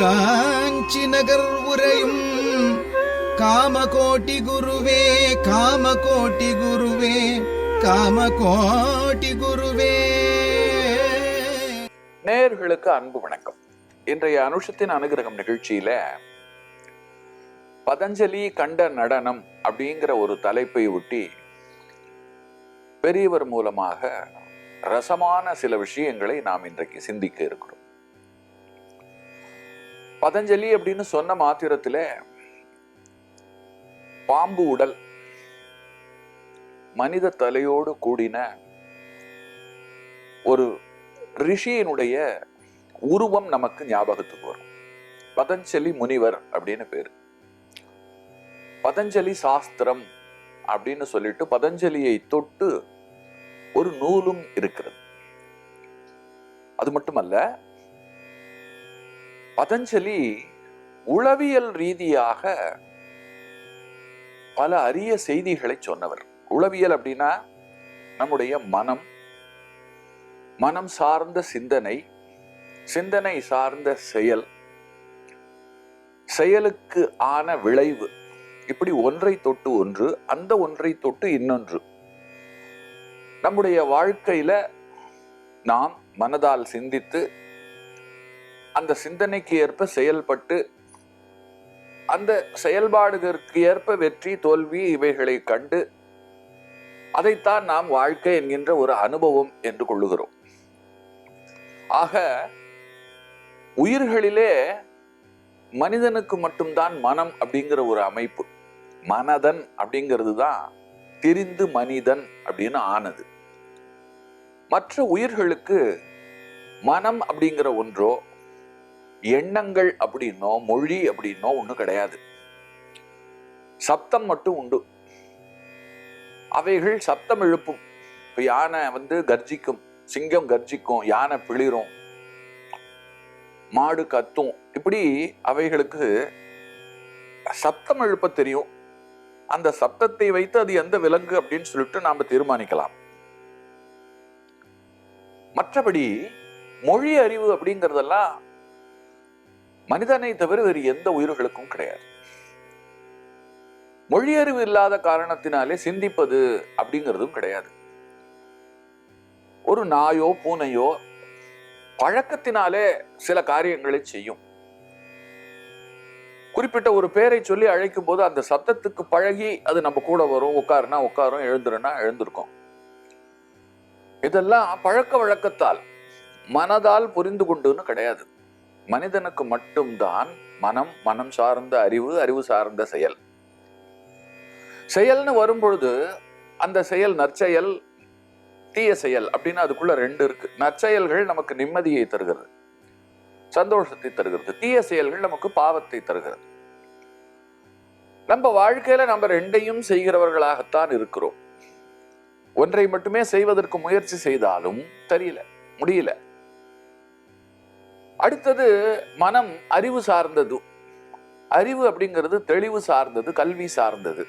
காஞ்சி நகர் உரையும் காமகோட்டி குருவே காமகோட்டி குருவே காமகோட்டி குருவே. நேர்களுக்கு அன்பு வணக்கம். இன்றைய அனுஷத்தின் அனுகிரகம் நிகழ்ச்சியில பதஞ்சலி கண்ட நடனம் அப்படிங்கிற ஒரு தலைப்பை ஒட்டி பெரியவர் மூலமாக ரசமான சில விஷயங்களை நாம் இன்றைக்கு சிந்திக்க இருக்கிறோம். பதஞ்சலி அப்படின்னு சொன்ன மாத்திரத்துல பாம்பு உடல் மனித தலையோடு கூடின ஒரு ரிஷியினுடைய உருவம் நமக்கு ஞாபகத்துக்கு வரும். பதஞ்சலி முனிவர் அப்படின்னு பேரு. பதஞ்சலி சாஸ்திரம் அப்படின்னு சொல்லிட்டு பதஞ்சலியை தொட்டு ஒரு நூலும் இருக்கிறது. அது மட்டுமல்ல பதஞ்சலி உளவியல் ரீதியாக பல அரிய செய்திகளை சொன்னவர். உளவியல் அப்படின்னா நம்முடைய மனம் மனம் சார்ந்த சிந்தனை சிந்தனை சார்ந்த செயல் செயலுக்கு ஆன விளைவு. இப்படி ஒன்றை தொட்டு ஒன்று அந்த ஒன்றை தொட்டு இன்னொன்று. நம்முடைய வாழ்க்கையில நாம் மனதால் சிந்தித்து அந்த சிந்தனைக்கு ஏற்ப செயல்பட்டு அந்த செயல்பாடுகளுக்கு ஏற்ப வெற்றி தோல்வி இவைகளை கண்டு அதைத்தான் நாம் வாழ்க்கை என்கின்ற ஒரு அனுபவம் என்று கொள்ளுகிறோம். ஆக உயிர்களிலே மனிதனுக்கு மட்டும்தான் மனம் அப்படிங்கிற ஒரு அமைப்பு. மனதன் அப்படிங்கிறது தான் தெரிந்து மனிதன் அப்படின்னு ஆனது. மற்ற உயிர்களுக்கு மனம் அப்படிங்கிற ஒன்றோ எண்ணங்கள் அப்படின்னோ மொழி அப்படின்னோ ஒன்றும் கிடையாது. சப்தம் மட்டும் உண்டு. அவைகள் சப்தம் எழுப்பும். இப்போ யானை வந்து கர்ஜிக்கும் சிங்கம் கர்ஜிக்கும் யானை பிளிரும் மாடு கத்தும் இப்படி அவைகளுக்கு சப்தம் எழுப்ப தெரியும். அந்த சப்தத்தை வைத்து அது எந்த விலங்கு அப்படின்னு சொல்லிட்டு நாம தீர்மானிக்கலாம். மற்றபடி மொழி அறிவு அப்படிங்கிறதெல்லாம் மனிதனை தவிர வேறு எந்த உயிர்களுக்கும் கிடையாது. மொழியறிவு இல்லாத காரணத்தினாலே சிந்திப்பது அப்படிங்கிறதும் கிடையாது. ஒரு நாயோ பூனையோ பழக்கத்தினாலே சில காரியங்களை செய்யும். குறிப்பிட்ட ஒரு பேரை சொல்லி அழைக்கும் போது அந்த சத்தத்துக்கு பழகி அது நம்ம கூட வரும் உட்காருனா உட்காரும் எழுந்துருனா எழுந்திருக்கும். இதெல்லாம் பழக்க வழக்கத்தால் மனதால் புரிந்து கொண்டுன்னு கிடையாது. மனிதனுக்கு மட்டும்தான் மனம் மனம் சார்ந்த அறிவு அறிவு சார்ந்த செயல். செயல்னு வரும்பொழுது அந்த செயல் நற்செயல் தீய செயல் அப்படின்னு அதுக்குள்ள ரெண்டு இருக்கு. நற்செயல்கள் நமக்கு நிம்மதியை தருகிறது சந்தோஷத்தை தருகிறது. தீய செயல்கள் நமக்கு பாவத்தை தருகிறது. நம்ம வாழ்க்கையில நம்ம ரெண்டையும் செய்கிறவர்களாகத்தான் இருக்கிறோம். ஒன்றை மட்டுமே செய்வதற்கு முயற்சி செய்தாலும் தெரியல முடியல. அடுத்தது மனம் அறிவு சார்ந்தது. அறிவு அப்படிங்கிறது தெளிவு சார்ந்தது கல்வி சார்ந்தது.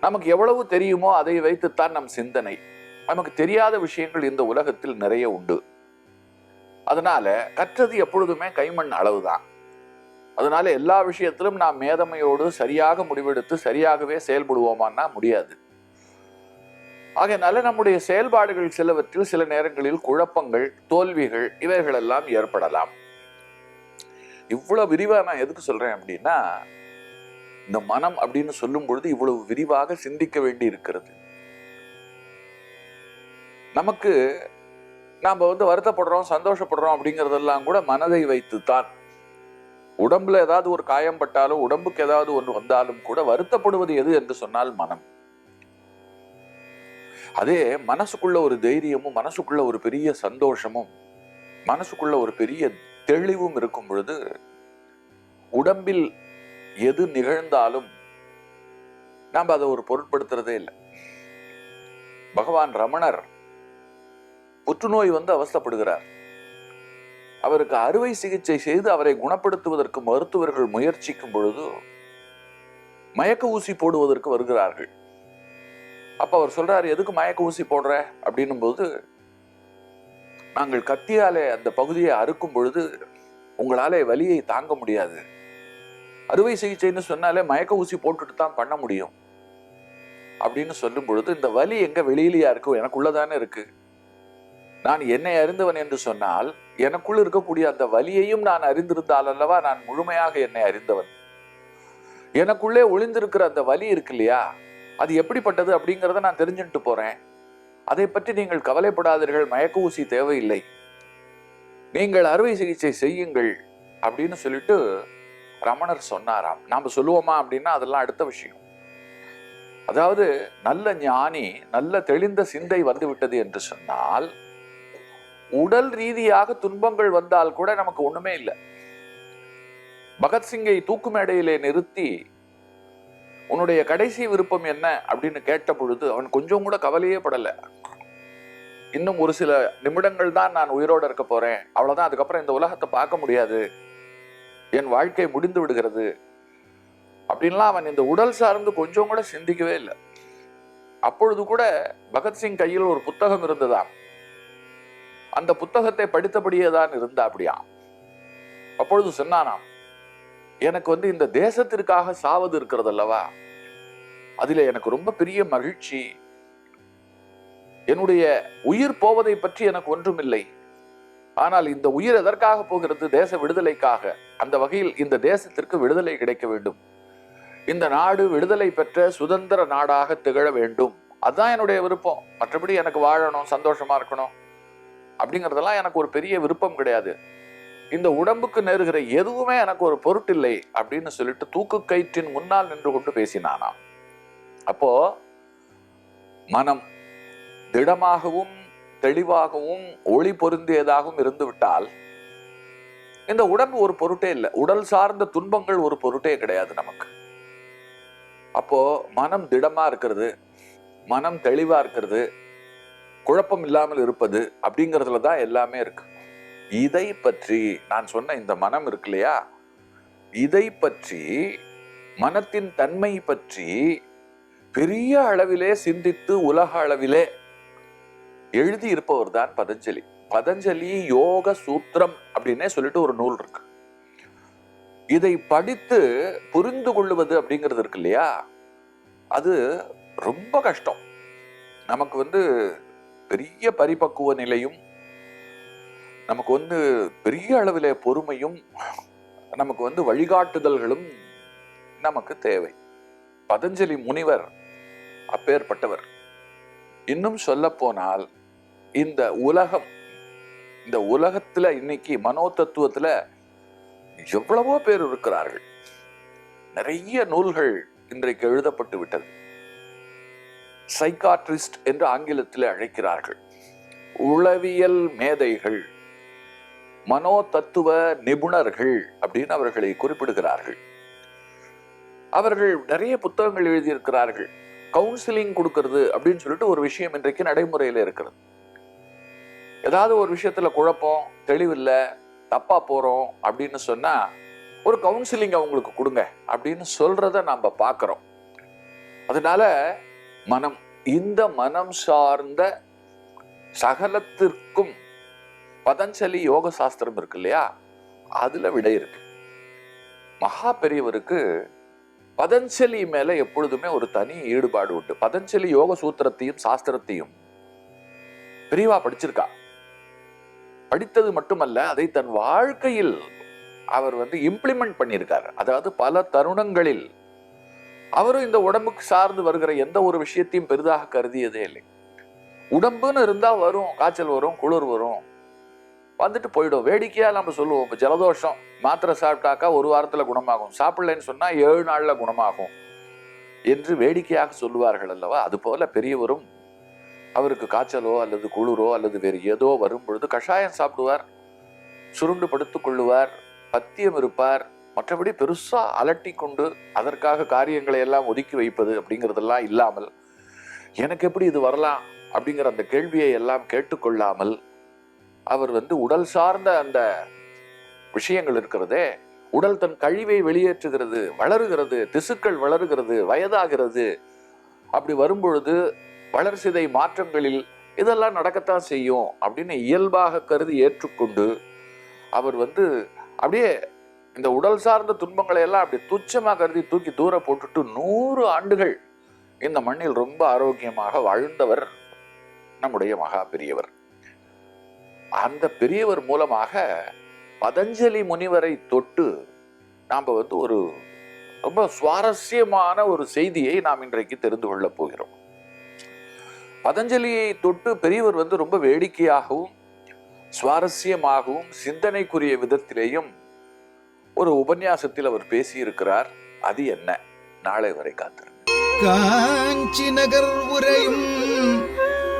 நமக்கு எவ்வளவு தெரியுமோ அதை வைத்துத்தான் நம் சிந்தனை. நமக்கு தெரியாத விஷயங்கள் இந்த உலகத்தில் நிறைய உண்டு. அதனால கற்றது எப்பொழுதுமே கைமண் அளவுதான். அதனால எல்லா விஷயத்திலும் நாம் மேதமையோடு சரியாக முடிவெடுத்து சரியாகவே செயல்படுவோமான்னா முடியாது. ஆகையினால நம்முடைய செயல்பாடுகள் சிலவற்றில் சில நேரங்களில் குழப்பங்கள் தோல்விகள் இவைகளெல்லாம் ஏற்படலாம். இவ்வளவு விரிவா நான் எதுக்கு சொல்றேன் அப்படின்னா இந்த மனம் அப்படின்னு சொல்லும் பொழுது இவ்வளவு விரிவாக சிந்திக்க வேண்டி இருக்கிறது. நமக்கு நாம் வந்து வருத்தப்படுறோம் சந்தோஷப்படுறோம் அப்படிங்கிறதெல்லாம் கூட மனதை வைத்து தான் உடம்புல ஏதாவது ஒரு காயம் பட்டாலும் உடம்புக்கு ஏதாவது ஒன்று வந்தாலும் கூட வருத்தப்படுவது எது என்று சொன்னால் மனம். அதே மனசுக்குள்ள ஒரு தைரியமும் மனசுக்குள்ள ஒரு பெரிய சந்தோஷமும் மனசுக்குள்ள ஒரு பெரிய தெளிவும் இருக்கும் பொழுது உடம்பில் எது நிகழ்ந்தாலும் நாம் அதை ஒரு பொருட்படுத்துறதே இல்லை. பகவான் ரமணர் புற்றுநோய் வந்து அவஸ்தப்படுகிறார். அவருக்கு அறுவை சிகிச்சை செய்து அவரை குணப்படுத்துவதற்கு மருத்துவர்கள் முயற்சிக்கும் பொழுது மயக்க ஊசி போடுவதற்கு வருகிறார்கள். அப்ப அவர் சொல்றாரு எதுக்கு மயக்க ஊசி போடுற? அப்படின்னும் போது நாங்கள் கத்தியாலே அந்த பகுதியை அறுக்கும் பொழுது உங்களால வலியை தாங்க முடியாது. அறுவை சிகிச்சைன்னு சொன்னாலே மயக்க ஊசி போட்டுட்டு தான் பண்ண முடியும். அப்படின்னு சொல்லும் பொழுது இந்த வலி எங்க வெளியிலயா இருக்கு? எனக்குள்ளதானே இருக்கு. நான் என்னை அறிந்தவன் என்று சொன்னால் எனக்குள் இருக்கக்கூடிய அந்த வலியையும் நான் அறிந்திருந்தால் அல்லவா நான் முழுமையாக என்னை அறிந்தவன்? எனக்குள்ளே ஒளிந்திருக்கிற அந்த வலி இருக்கு இல்லையா? அது எப்படிப்பட்டது அப்படிங்கிறத நான் தெரிஞ்சுட்டு போறேன். அதை பற்றி நீங்கள் கவலைப்படாதீர்கள் மயக்க ஊசி தேவையில்லை. நீங்கள் அறுவை சிகிச்சை செய்யுங்கள் அப்படின்னு சொல்லிட்டு ரமணர் சொன்னாராம். நாம சொல்லுவோமா அப்படின்னா அதெல்லாம் அடுத்த விஷயம். அதாவது நல்ல ஞானி நல்ல தெளிந்த சிந்தை வந்துவிட்டது என்று சொன்னால் உடல் ரீதியாக துன்பங்கள் வந்தால் கூட நமக்கு ஒண்ணுமே இல்லை. பகத்சிங்கை தூக்கு மேடையிலே நிறுத்தி உன்னுடைய கடைசி விருப்பம் என்ன அப்படின்னு கேட்ட பொழுது அவன் கொஞ்சம் கூட கவலையே படலை. இன்னும் ஒரு சில நிமிடங்கள் தான் நான் உயிரோட இருக்க போறேன். அவ்வளோதான் அதுக்கப்புறம் இந்த உலகத்தை பார்க்க முடியாது. என் வாழ்க்கை முடிந்து விடுகிறது. அப்படின்லாம் அவன் இந்த உடல் சார்ந்து கொஞ்சம் கூட சிந்திக்கவே இல்லை. அப்பொழுது கூட பகத்சிங் கையில் ஒரு புத்தகம் இருந்ததாம். அந்த புத்தகத்தை படித்தபடியே தான் இருந்தா அப்படியா அப்பொழுது சொன்னானாம் எனக்கு வந்து இந்த தேசத்திற்காக சாவது இருக்கிறது அல்லவா அதுல எனக்கு ரொம்ப பெரிய மகிழ்ச்சி. என்னுடைய உயிர் போவதை பற்றி எனக்கு ஒன்றுமில்லை. ஆனால் இந்த உயிர் எதற்காக போகிறது? தேச விடுதலைக்காக. அந்த வகையில் இந்த தேசத்திற்கு விடுதலை கிடைக்க வேண்டும். இந்த நாடு விடுதலை பெற்ற சுதந்திர நாடாக திகழ வேண்டும். அதுதான் என்னுடைய விருப்பம். மற்றபடி எனக்கு வாழணும் சந்தோஷமா இருக்கணும். அப்படிங்கிறதெல்லாம் எனக்கு ஒரு பெரிய விருப்பம் கிடையாது. இந்த உடம்புக்கு நேருகிற எதுவுமே எனக்கு ஒரு பொருட்டில்லை அப்படின்னு சொல்லிட்டு தூக்கு கயிற்றின் முன்னால் நின்று கொண்டு பேசினானாம். அப்போ மனம் திடமாகவும் தெளிவாகவும் ஒளி பொருந்தியதாகவும் இருந்துவிட்டால் இந்த உடம்பு ஒரு பொருட்டே இல்லை. உடல் சார்ந்த துன்பங்கள் ஒரு பொருட்டே கிடையாது நமக்கு. அப்போ மனம் திடமா இருக்கிறது மனம் தெளிவா இருக்கிறது குழப்பம் இல்லாமல் இருப்பது அப்படிங்கிறதுல தான் எல்லாமே இருக்கு. இதை பற்றி நான் சொன்ன இந்த மனம் இருக்கு இல்லையா? இதை பற்றி மனத்தின் தன்மை பற்றி பெரிய அளவிலே சிந்தித்து உலக அளவிலே எழுதி இருப்பவர் தான் பதஞ்சலி. பதஞ்சலி யோக சூத்திரம் அப்படின்னே சொல்லிட்டு ஒரு நூல் இருக்கு. இதை படித்து புரிந்து கொள்ளுவது அப்படிங்கிறது இருக்கு இல்லையா? அது ரொம்ப கஷ்டம். நமக்கு வந்து பெரிய பரிபக்குவ நிலையும் நமக்கு வந்து பெரிய அளவிலே பொறுமையும் நமக்கு வந்து வழிகாட்டுதல்களும் நமக்கு தேவை. பதஞ்சலி முனிவர் அப்பேற்பட்டவர். இன்னும் சொல்ல போனால் இந்த உலகம் இந்த உலகத்துல இன்னைக்கு மனோ தத்துவத்துல எவ்வளவோ பேர் இருக்கிறார்கள். நிறைய நூல்கள் இன்றைக்கு எழுதப்பட்டு விட்டது. சைக்காட்ரிஸ்ட் என்று ஆங்கிலத்தில் அழைக்கிறார்கள். உளவியல் மேதைகள் மனோ தத்துவ நிபுணர்கள் அப்படின்னு அவர்களை குறிப்பிடுகிறார்கள். அவர்கள் நிறைய புத்தகங்கள் எழுதியிருக்கிறார்கள். கவுன்சிலிங் கொடுக்கறது அப்படின்னு சொல்லிட்டு ஒரு விஷயம் இன்றைக்கு நடைமுறையில் இருக்கிறது. ஏதாவது ஒரு விஷயத்துல குழப்பம் தெளிவில்லை தப்பா போறோம் அப்படின்னு சொன்னா ஒரு கவுன்சிலிங் அவங்களுக்கு கொடுங்க அப்படின்னு சொல்றத நாம பார்க்கிறோம். அதனால மனம் இந்த மனம் சார்ந்த சகலத்திற்கும் பதஞ்சலி யோக சாஸ்திரம் இருக்கு இல்லையா? அதுல விடை இருக்கு. மகா பெரியவருக்கு பதஞ்சலி மேல எப்பொழுதுமே ஒரு தனி ஈடுபாடு உண்டு. பதஞ்சலி யோக சூத்திரத்தையும் சாஸ்திரத்தையும் பெரியவா படிச்சிருக்கா. படித்தது மட்டுமல்ல அதை தன் வாழ்க்கையில் அவர் வந்து இம்ப்ளிமெண்ட் பண்ணியிருக்காரு. அதாவது பல தருணங்களில் அவரும் இந்த உடம்புக்கு சார்ந்து வருகிற எந்த ஒரு விஷயத்தையும் பெரிதாக கருதியதே இல்லை. உடம்புன்னு இருந்தா வரும் காய்ச்சல் வரும் குளிர் வரும். வந்துட்டு போயிடும். வேடிக்கையாக நம்ம சொல்லுவோம். இப்போ ஜலதோஷம் மாத்திரை சாப்பிட்டாக்கா ஒரு வாரத்தில் குணமாகும். சாப்பிடலன்னு சொன்னால் ஏழு நாளில் குணமாகும் என்று வேடிக்கையாக சொல்லுவார்கள் அல்லவா? அது போல பெரியவரும் அவருக்கு காய்ச்சலோ அல்லது குளிரோ அல்லது வேறு ஏதோ வரும் பொழுது கஷாயம் சாப்பிடுவார் சுருண்டு படுத்துக் கொள்ளுவார் பத்தியம் இருப்பார். மற்றபடி பெருசா அலட்டி கொண்டு அதற்காக காரியங்களை எல்லாம் ஒதுக்கி வைப்பது அப்படிங்கிறதெல்லாம் இல்லாமல் எனக்கு எப்படி இது வரலாம் அப்படிங்கிற அந்த கேள்வியை எல்லாம் கேட்டுக்கொள்ளாமல் அவர் வந்து உடல் சார்ந்த அந்த விஷயங்கள் இருக்கிறதே உடல் தன் கழிவை வெளியேற்றுகிறது வளருகிறது திசுக்கள் வளருகிறது வயதாகிறது. அப்படி வரும்பொழுது வளர்சிதை மாற்றங்களில் இதெல்லாம் நடக்கத்தான் செய்யும் அப்படின்னு இயல்பாக கருதி ஏற்றுக்கொண்டு அவர் வந்து அப்படியே இந்த உடல் சார்ந்த துன்பங்களை எல்லாம் அப்படி துச்சமாக கருதி தூக்கி தூர போட்டுட்டு நூறு ஆண்டுகள் இந்த மண்ணில் ரொம்ப ஆரோக்கியமாக வாழ்ந்தவர் நம்முடைய மகா பெரியவர். அந்த பெரியவர் மூலமாக பதஞ்சலி முனிவரை தொட்டு நாம் வந்து ஒரு ரொம்ப சுவாரஸ்யமான ஒரு செய்தியை நாம் இன்றைக்கு தெரிந்து கொள்ளப் போகிறோம். பதஞ்சலியை தொட்டு பெரியவர் வந்து ரொம்ப வேடிக்கையாகவும் சுவாரஸ்யமாகவும் சிந்தனைக்குரிய விதத்திலேயும் ஒரு உபன்யாசத்தில் அவர் பேசியிருக்கிறார். அது என்ன? நாளை வரை காத்திருங்க காஞ்சி நகர் உரையும்